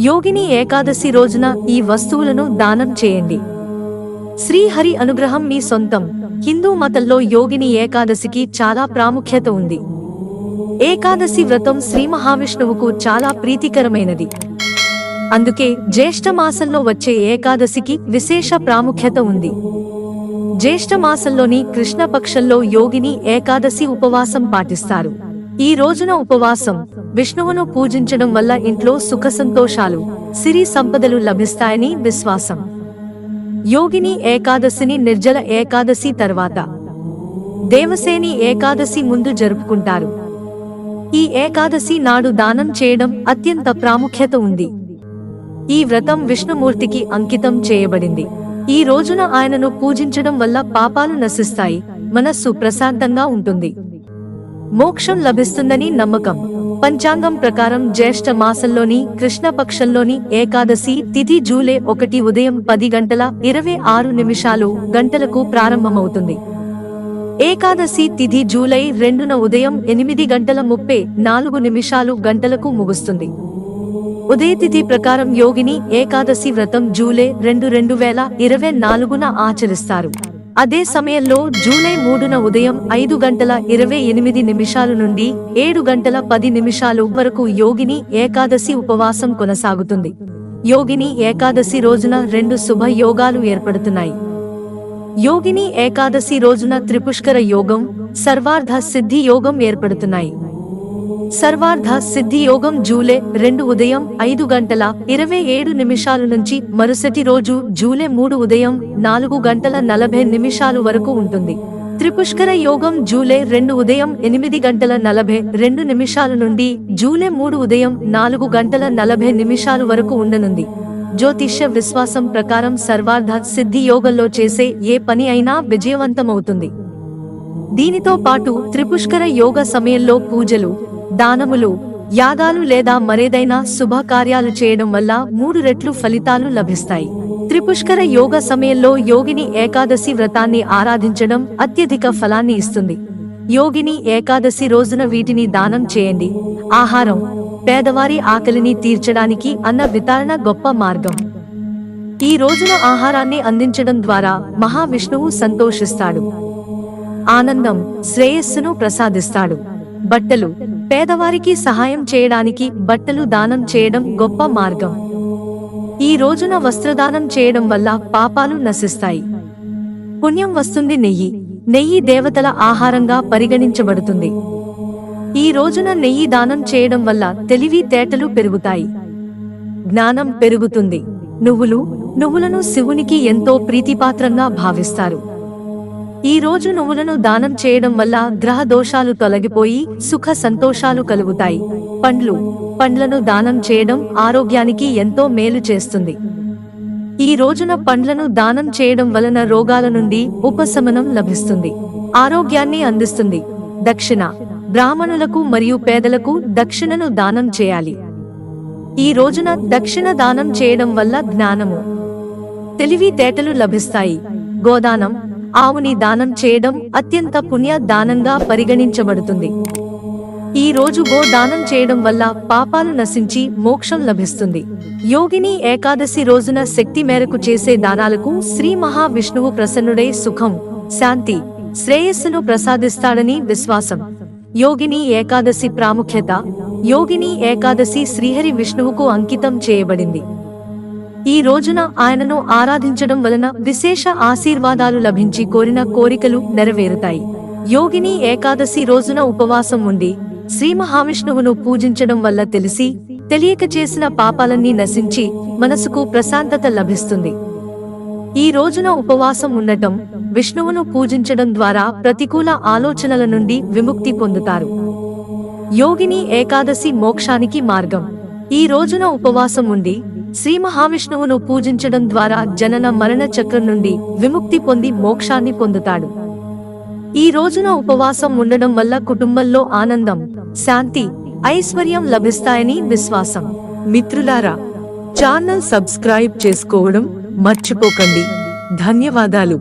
యోగిని ఏకాదశి రోజున ఈ వస్తువులను దానం చేయండి. శ్రీహరి అనుగ్రహం మీ సొంతం. హిందూ మతంలో యోగిని ఏకాదశికి చాలా ప్రాముఖ్యత ఉంది. ఏకాదశి వ్రతం శ్రీ మహావిష్ణువుకు చాలా ప్రీతికరమైనది. అందుకే జ్యేష్ఠ మాసంలో వచ్చే ఏకాదశికి విశేష ప్రాముఖ్యత ఉంది. జ్యేష్ఠ మాసంలోని కృష్ణపక్షంలో యోగిని ఏకాదశి ఉపవాసం పాటిస్తారు. ఈ రోజున ఉపవాసం విష్ణువును పూజించడం వల్ల ఇంట్లో సుఖ సంతోషాలు సిరి సంపదలు లభిస్తాయని విశ్వాసం. యోగిని ఏకాదశిని నిర్జల ఏకాదశి తర్వాత. దేవసేని ఏకాదశి ముందు జరుపుకుంటారు. ఈ ఏకాదశి నాడు దానం చేయడం అత్యంత ప్రాముఖ్యత ఉంది. ఈ వ్రతం విష్ణుమూర్తికి అంకితం చేయబడింది. ఈ రోజున ఆయనను పూజించడం వల్ల పాపాలు నశిస్తాయి మనస్సు ప్రశాంతంగా ఉంటుంది. మోక్షం లభిస్తుందని నమ్మకం. పంచాంగం ప్రకారం జ్యేష్ఠ మాసంలోని కృష్ణపక్షంలోని ఏకాదశి తిథి జూలై ఒకటి ఉదయం పది గంటల ఇరవై ఆరు నిమిషాలు గంటలకు ప్రారంభమవుతుంది. ఏకాదశి తిథి జూలై రెండున ఉదయం ఎనిమిది గంటల ముప్పై నాలుగు నిమిషాలు గంటలకు ముగుస్తుంది. ఉదయతిథి ప్రకారం యోగిని ఏకాదశి వ్రతం జూలై రెండు రెండు వేల ఇరవై నాలుగున ఆచరిస్తారు. అదే సమయంలో జూలై మూడున ఉదయం ఐదు గంటల ఇరవై ఎనిమిది నిమిషాలు నుండి ఏడు గంటల పది నిమిషాలు వరకు యోగిని ఏకాదశి ఉపవాసం కొనసాగుతుంది. యోగిని ఏకాదశి రోజున రెండు శుభ యోగాలు ఏర్పడుతున్నాయి. యోగిని ఏకాదశి రోజున త్రిపుష్కర యోగం సర్వార్ధ సిద్ధి యోగం ఏర్పడుతున్నాయి. సర్వార్ధ సిద్ధి యోగం జూలై రెండు ఉదయం ఐదు గంటల ఇరవై ఏడు నిమిషాల నుంచి మరుసటి రోజు జూలై మూడు ఉదయం నాలుగు గంటల నలభై నిమిషాలు వరకు ఉంటుంది. త్రిపుష్కర యోగం జూలై రెండు ఉదయం ఎనిమిది గంటల నలభై రెండు నిమిషాల నుండి జూలై మూడు ఉదయం నాలుగు గంటల నలభై నిమిషాలు వరకు ఉండనుంది. జ్యోతిష్య విశ్వాసం ప్రకారం సర్వార్ధ సిద్ధి యోగంలో చేసే ఏ పని అయినా విజయవంతమవుతుంది. దీనితో పాటు త్రిపుష్కర యోగ సమయంలో పూజలు దానములు యాగాలు లేదా మరేదైనా శుభకార్యాలు చేయడం వల్ల మూడు రెట్లు ఫలితాలు లభిస్తాయి. త్రిపుష్కర యోగ సమయంలో యోగిని ఏకాదశి వ్రతాన్ని ఆరాధించడం అత్యధిక ఫలాన్ని ఇస్తుంది. యోగిని ఏకాదశి రోజున వీటిని దానం చేయండి. ఆహారం పేదవారి ఆకలిని తీర్చడానికి అన్న వితరణ గొప్ప మార్గం. ఈ రోజున ఆహారాన్ని అందించడం ద్వారా మహావిష్ణువు సంతోషిస్తాడు. ఆనందం శ్రేయస్సును ప్రసాదిస్తాడు. బట్టలు పేదవారికి సహాయం చేయడానికి బట్టలు దానం చేయడం గొప్ప మార్గం. ఈ రోజున వస్త్రదానం చేయడం వల్ల పాపాలు నశిస్తాయి. పుణ్యం వస్తుంది నెయ్యి. నెయ్యి దేవతల ఆహారంగా పరిగణించబడుతుంది. ఈ రోజున నెయ్యి దానం చేయడం వల్ల తెలివి తేటలు పెరుగుతాయి. జ్ఞానం పెరుగుతుంది. నువ్వులు నువ్వులను శివునికి ఎంతో ప్రీతిపాత్రంగా భావిస్తారు. ఈ రోజు నువ్వులను దానం చేయడం వల్ల గ్రహ దోషాలు తొలగిపోయి సుఖ సంతోషాలు కలుగుతాయి. పండ్లు. పండ్లను దానం చేయడం ఆరోగ్యానికి ఎంతో మేలు చేస్తుంది. ఈ రోజున పండ్లను దానం చేయడం వలన రోగాల నుండి ఉపశమనం లభిస్తుంది. ఆరోగ్యాన్ని అందిస్తుంది. దక్షిణ. బ్రాహ్మణులకు మరియు పేదలకు దక్షిణను దానం చేయాలి. ఈ రోజున దక్షిణ దానం చేయడం వల్ల జ్ఞానము. తెలివితేటలు లభిస్తాయి. గోదానం. ఆవుని దానం చేయడం అత్యంత పుణ్య దానంగా పరిగణించబడుతుంది. ఈ రోజు గో దానం చేయడం వల్ల పాపాలు నశించి మోక్షం లభిస్తుంది. యోగిని ఏకాదశి రోజున శక్తి మేరకు చేసే దానాలకు శ్రీ మహావిష్ణువు ప్రసన్నుడై సుఖం శాంతి శ్రేయస్సును ప్రసాదిస్తాడని విశ్వాసం. యోగిని ఏకాదశి ప్రాముఖ్యత యోగిని ఏకాదశి శ్రీహరి విష్ణువుకు అంకితం చేయబడింది. ఈ రోజున ఆయనను ఆరాధించడం వలన విశేష ఆశీర్వాదాలు లభించి కోరిన కోరికలు నెరవేరుతాయి. యోగిని ఏకాదశి రోజున ఉపవాసం ఉండి శ్రీ మహావిష్ణువును పూజించడం వల్ల తెలిసి తెలియక చేసిన పాపాలన్నీ నశించి మనసుకు ప్రశాంతత లభిస్తుంది. ఈ రోజున ఉపవాసం ఉండటం విష్ణువును పూజించడం ద్వారా ప్రతికూల ఆలోచనల నుండి విముక్తి పొందుతారు. యోగిని ఏకాదశి మోక్షానికి మార్గం. ఈ రోజున ఉపవాసం ఉండి శ్రీ మహావిష్ణువును పూజించడం ద్వారా జనన మరణ చక్రం నుండి విముక్తి పొంది మోక్షాన్ని పొందుతాడు. ఈ రోజున ఉపవాసం ఉండడం వల్ల కుటుంబంలో ఆనందం శాంతి ఐశ్వర్యం లభిస్తాయని విశ్వాసం. మిత్రులారా ఛానల్ సబ్స్క్రైబ్ చేసుకోవడం మర్చిపోకండి. ధన్యవాదాలు.